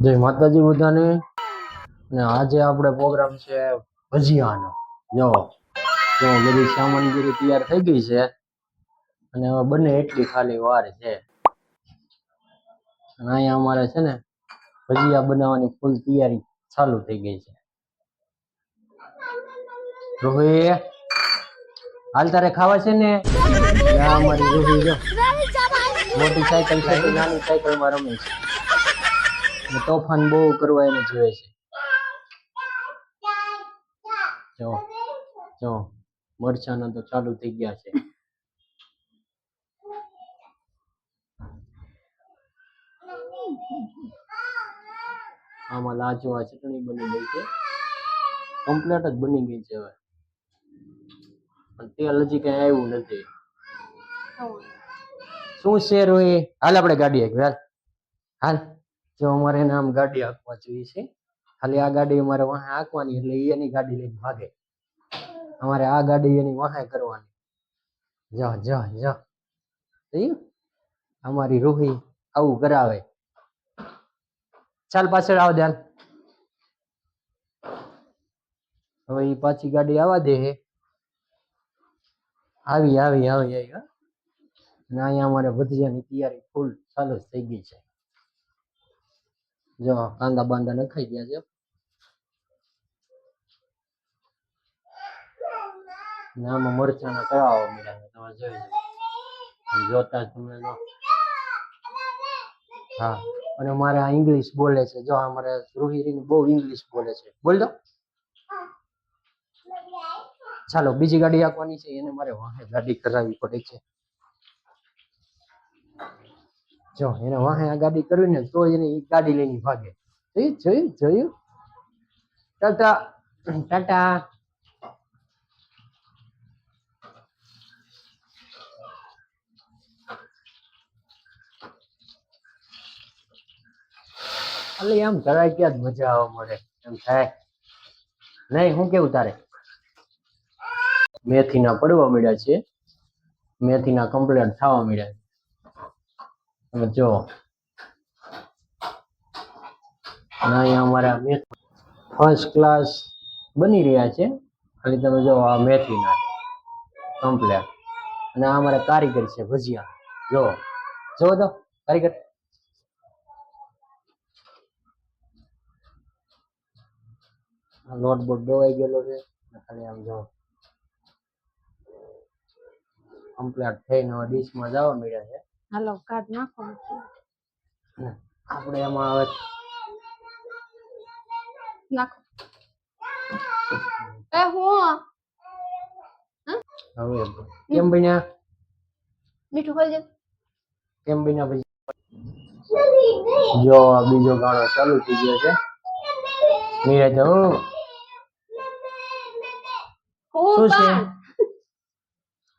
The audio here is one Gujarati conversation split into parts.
જય માતાજી બધાને. અને આજે આપણે પ્રોગ્રામ છે ભજીયાનો. જો જો બધી સામાનગીરી તૈયાર થઈ ગઈ છે. અને હવે બને એટલી ખાલી વાર છે. અને અહીંયા અમારે છે ને ભજીયા બનાવવાની ફૂલ તૈયારી ચાલુ થઈ ગઈ છે. રોહી હાલ તારે ખાવા છે ને? અમારી રોહી જો. મોટી સાયકલ છે નાની સાયકલમાં રમે છે. તોફાન બહુ કરવા એને જોઈએ છે. જો જો મરચાના તો ચાલુ થઈ ગયા છે. આમાં લાજવા ચટણી બની ગઈ છે. કમ્પ્લેટ જ બની ગઈ છે હવે. પણ તેલ હજી કઈ આવ્યું નથી. શું શેર હોય હાલ આપણે ગાડી હાલ. હાલ. જો અમારે એને આમ ગાડી હાંકવા જોઈએ છે. ખાલી આ ગાડી અમારે વાહે આંકવાની એટલે એની ગાડી લઈને ભાગે. અમારે આ ગાડી એની વાહે કરવાની. જા જા જા. અમારી રૂહી આવું કરાવે. ચાલ પાછળ આવ ધ્યાન. હવે એ પાછી ગાડી આવવા દે આવી આવી આવી આવી. અને અહીંયા અમારે વધ્યાની તૈયારી ફૂલ ચાલુ થઈ ગઈ છે. જો, કાંદા બાંદા નખાઈ ગયા છે. ને આમાં મરચાના તળાવો મળ્યા તમે જોઈ જો હા, અને મારે આ ઇંગ્લિશ બોલે છે. જો અમારે રોહિણી બહુ ઇંગ્લિશ બોલે છે. બોલ ચાલો, બીજી ગાડી આપવાની છે, એને મારે વાહે ગાડી કરાવવી પડે છે. જો, એને વાહે આ ગાડી કરવી ને તો એને ગાડી લઈને ભાગે. જોયું જોયું ટાટા ટાટા. એટલે આમ જરાય ક્યાં જ મજા આવવા મળે, એમ થાય. નહીં, હું કેવું તારે? મેથીના પડવા મળ્યા છે. મેથીના કમ્પ્લેટ થવા મળ્યા છે. તમે જો. અહીંયા અમારા ફર્સ્ટ ક્લાસ બની રહ્યા છે. ખાલી તમે જો આ મેથીના કમ્પ્લેટ અને આ અમારા કારીગર છે, ભજીયા. જો. જો તો કારીગર. બોટ ડોવાઈ ગયેલો છે. ખાલી આમ જો. કમ્પ્લેટ થઈને ડીશમાં જવા મળ્યા છે. હાલો કાઢ નાખો આપણે એમાં હવે નાખો. એ હું? હવે કેમ બન્યા? મીઠું ખાઈ દે કેમ બન્યા પછી? જો આ બીજો ગાળો ચાલુ થઈ ગયો છે. નીરજ હું. શું છે?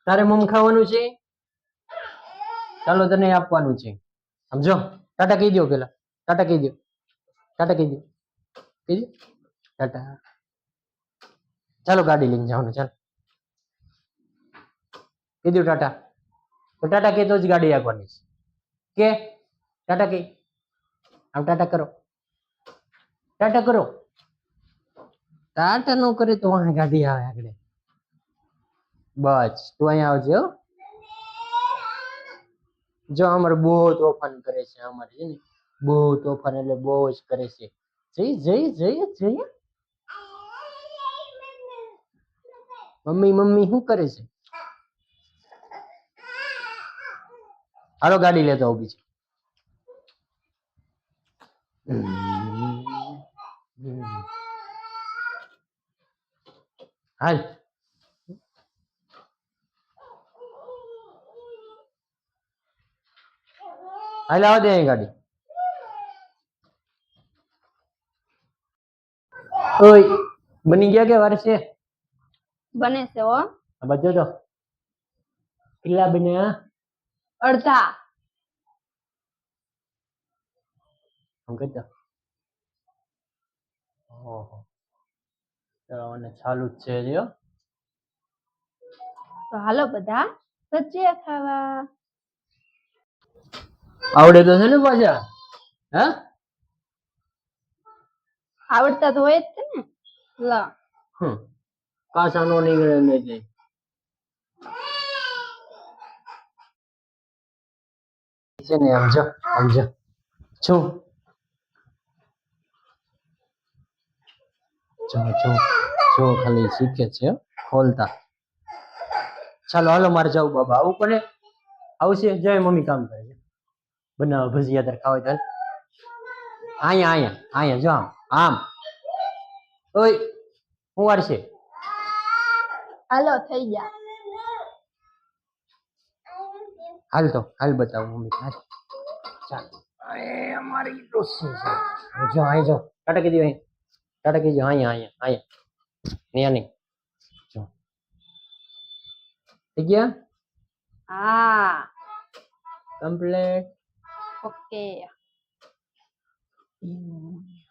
તારે મમ ખાવાનું છે? ચાલો તને આપવાનું છે. સમજો? ટાટા કહી દો પેલા. ટાટા કહી દો ટાટા કહી દો કહી દો ટાટા. ચાલો ગાડી લઈને જવાનું, ચાલો. કહી દો ટાટા. તો ટાટા કહે તો જ ગાડી આપવાની છે. કે? ટાટા કે આમ ટાટા કરો. ટાટા કરો. ટાટા નો કરે તો ગાડી આવે આગળ. બસ, તું અહીંયા આવજે હો. જો અમારે બહુ તોફાન કરે છે અમારે છે ને? બહુ તોફાન એટલે બહુ જ કરે છે. જઈ જઈ જઈ જઈ મમ્મી મમ્મી, શું કરે છે? હાલો, ગાડી લેતા ઊભી બીજી. હાલ. હાલ આવા દે ગાડી ઓય બની ગયા કે વાર છે બને છે હો બાજુ તો કેટલા બન્યા અડધા આમ કરજો ઓહો ચલો અને ચાલુ જ છે જો તો હાલો બધા ભજીયા ખાવા આવડે તો છે ને પાછા? હા? આવડતા તો હોય જ છે ને. લા. કાસા નો નીકળે ને એટલે. છે ને આમ જો આમ જો. છું જો જો જો ખાલી શીખે છે ખોલતા. ચાલો હાલો મારે જવું બાબા આવું પડે. આવશે. જય મમ્મી કામ કરે. બનાવો ભજીયા તાર ખાવા હોય અહીંયા અહીંયા અહીંયા જો આમ આમ. ઓય હું વારશે હાલો થઈ ગયા. હાલ તો હાલ બતાવું મમ્મી હાલ. ચાલ. એ અમારી ડોસી છે? જો અહીં જો ટાટા કીધી અહીં ટાટા કીધી અહીંયા અહીંયા અહીંયા. નહીં નહીં. જો. થઈ ગયા? હા. કમ્પ્લેટ. 어깨예요. 이 몸이요.